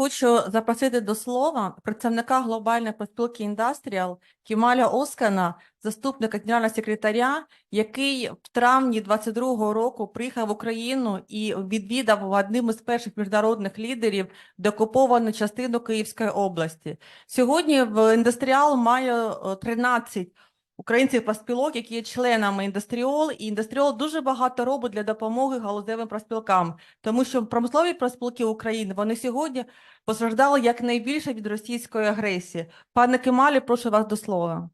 хочу запросити до слова представника глобальної проспілки Індастріал Кімаля Оскана, заступника генерального секретаря, який в травні 22-го року приїхав в Україну і відвідав одним із перших міжнародних лідерів деокуповану частину Київської області. Сьогодні в індустріал має е, 13 українців проспілок, які є членами індустріол, і індустріол дуже багато робить для допомоги галузевим проспілкам, тому що промислові проспілки України вони сьогодні постраждали якнайбільше від російської агресії. Пане Кемалі, прошу вас до слова.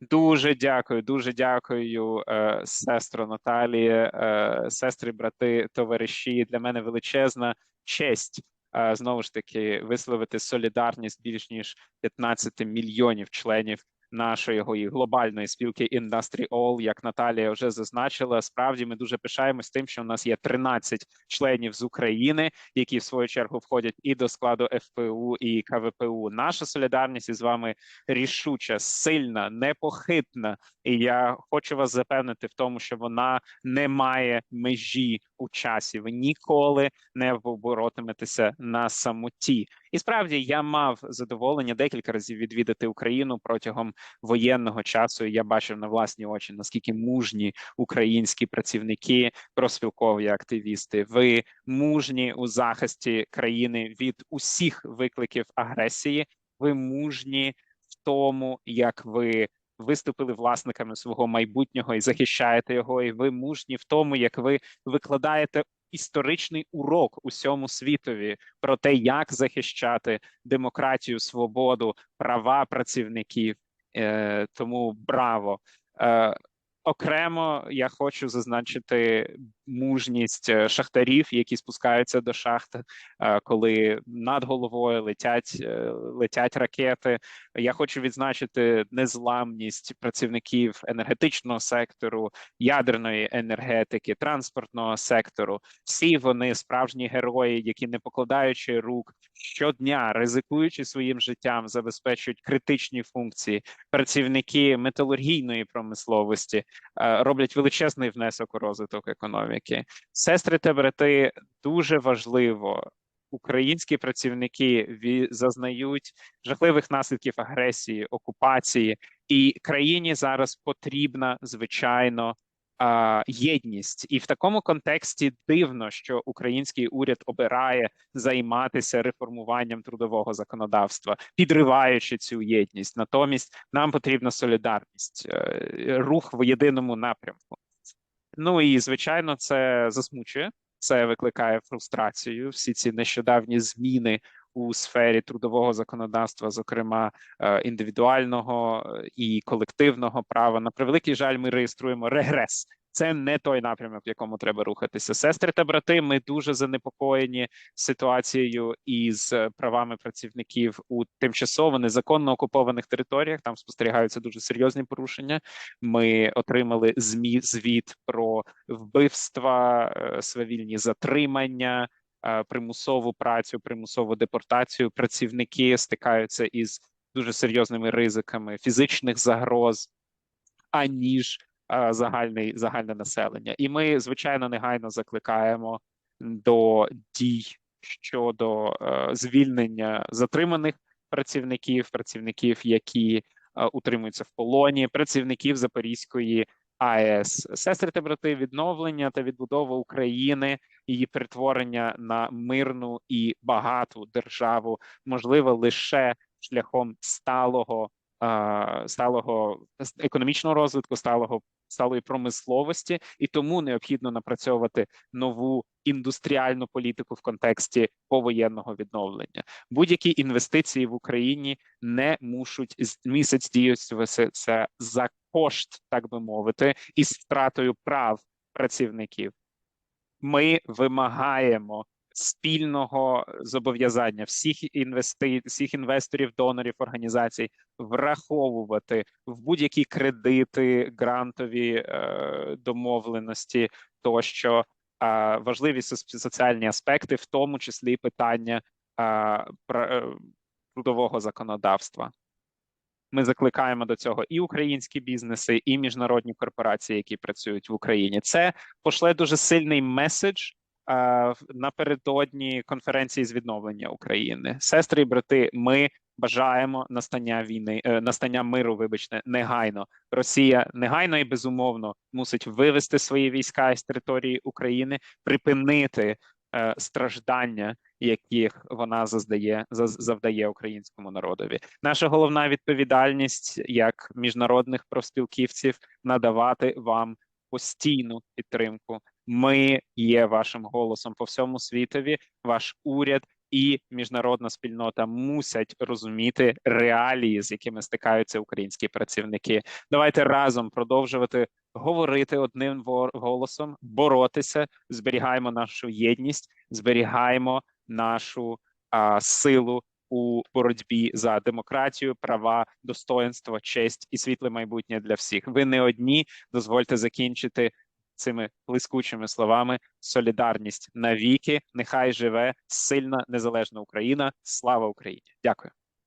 Дуже дякую, дуже дякую, е, сестро Наталії, е, сестри, брати, товариші. Для мене величезна честь знову ж таки висловити солідарність більш ніж 15 мільйонів членів нашої глобальної спілки Industry All, як Наталія вже зазначила. Справді ми дуже пишаємось тим, що у нас є 13 членів з України, які в свою чергу входять і до складу ФПУ і КВПУ. Наша солідарність із вами рішуча, сильна, непохитна. І я хочу вас запевнити в тому, що вона не має межі у часі. Ви ніколи не боротиметеся на самоті. І справді я мав задоволення декілька разів відвідати Україну протягом воєнного часу. Я бачив на власні очі, наскільки мужні українські працівники, проспілкові активісти. Ви мужні у захисті країни від усіх викликів агресії. Ви мужні в тому, як ви виступили власниками свого майбутнього і захищаєте його. І ви мужні в тому, як ви викладаєте історичний урок усьому світові про те, як захищати демократію, свободу, права працівників. Е, тому браво! Е, окремо я хочу зазначити мужність е, шахтарів, які спускаються до шахт, е, коли над головою летять е, летять ракети. Я хочу відзначити незламність працівників енергетичного сектору, ядерної енергетики, транспортного сектору. Всі вони справжні герої, які не покладаючи рук щодня, ризикуючи своїм життям, забезпечують критичні функції. Працівники металургійної промисловості роблять величезний внесок у розвиток економіки. Сестри та брати дуже важливо. Українські працівники зазнають жахливих наслідків агресії, окупації, і країні зараз потрібна звичайно єдність. І в такому контексті дивно, що український уряд обирає займатися реформуванням трудового законодавства, підриваючи цю єдність. Натомість нам потрібна солідарність, е, рух в єдиному напрямку. Ну і звичайно, це засмучує. Це викликає фрустрацію. Всі ці нещодавні зміни у сфері трудового законодавства, зокрема е, індивідуального е, і колективного права. На превеликий жаль, ми реєструємо регрес. Це не той напрямок, в якому треба рухатися. Сестри та брати. Ми дуже занепокоєні ситуацією із е, правами працівників у тимчасово незаконно окупованих територіях. Там спостерігаються дуже серйозні порушення. Ми отримали змі звіт про вбивства, е, свавільні затримання, е, примусову працю, примусову депортацію. Працівники стикаються із дуже серйозними ризиками фізичних загроз, аніж загальний загальне населення. І ми звичайно негайно закликаємо до дій щодо е, звільнення затриманих працівників, працівників, які е, утримуються в полоні, працівників Запорізької АЕС, сестри та брати, відновлення та відбудова України, її перетворення на мирну і багату державу можливо лише шляхом сталого, е, сталого економічного розвитку, сталого сталої промисловості, і тому необхідно напрацьовувати нову індустріальну політику в контексті повоєнного відновлення. Будь-які інвестиції в Україні не мушуть з- місяць здійснюватися за кошт, так би мовити, із втратою прав працівників. Ми вимагаємо спільного зобов'язання всіх інвести... всіх інвесторів, донорів організацій враховувати в будь-які кредити, грантові е, домовленості, тощо е, важливі соціальні аспекти, в тому числі питання е, трудового законодавства. Ми закликаємо до цього і українські бізнеси, і міжнародні корпорації, які працюють в Україні. Це пошле дуже сильний меседж напередодні конференції з відновлення України. Сестри і брати, ми бажаємо настання війни, е, настання миру. Вибачте, негайно. Росія негайно і безумовно мусить вивести свої війська із території України, припинити е, страждання, яких вона заздає завдає українському народові. Наша головна відповідальність як міжнародних профспілківців надавати вам постійну підтримку. Ми є вашим голосом по всьому світові. Ваш уряд і міжнародна спільнота мусять розуміти реалії, з якими стикаються українські працівники. Давайте разом продовжувати говорити одним голосом, боротися, зберігаємо нашу єдність, зберігаємо нашу а, силу у боротьбі за демократію, права, достоинство, честь і світле майбутнє для всіх. Ви не одні. Дозвольте закінчити цими блискучими словами. Солідарність навіки. Нехай живе сильна незалежна Україна. Слава Україні! Дякую.